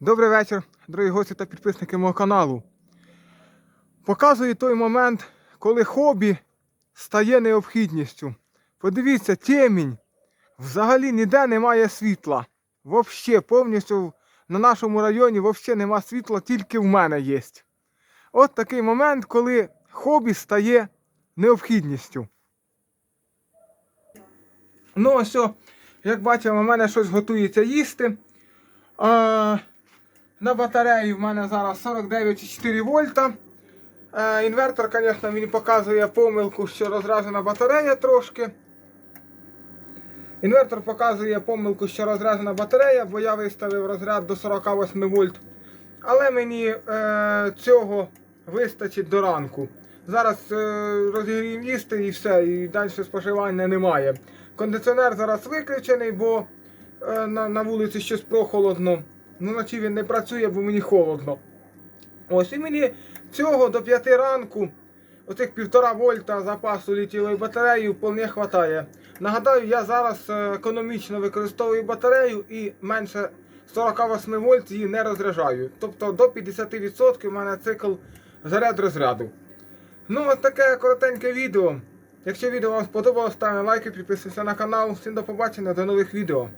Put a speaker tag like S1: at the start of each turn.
S1: Добрий вечір, дорогі гості та підписники мого каналу. Показую той момент, коли хобі стає необхідністю. Подивіться, темінь. Взагалі ніде немає світла. Взагалі, повністю на нашому районі взагалі нема світла, тільки в мене є. От такий момент, коли хобі стає необхідністю. Ну, ось, як бачимо, у мене щось готується їсти. А, на батареї в мене зараз 49,4 вольта. Е, інвертор, звісно, мені показує помилку, що розражена батарея трошки. Інвертор показує помилку, що розряджена батарея, бо я виставив розряд до 48 вольт. Але мені е, цього вистачить до ранку. Зараз е, розігріємо їсти і все, і далі споживання немає. Кондиціонер зараз виключений, бо е, на, на вулиці щось прохолодно. Ну, вночі він не працює, бо мені холодно. Ось і мені цього до 5 ранку, оцих 1,5 вольта запасу літілої батареї вполне вистачає. Нагадаю, я зараз е, економічно використовую батарею і менше 48 вольт її не розряджаю. Тобто до 50% у мене цикл заряд розряду. Ну, ось таке коротеньке відео. Якщо відео вам сподобалось, ставте лайки, підписуйтесь на канал. Всім до побачення, до нових відео.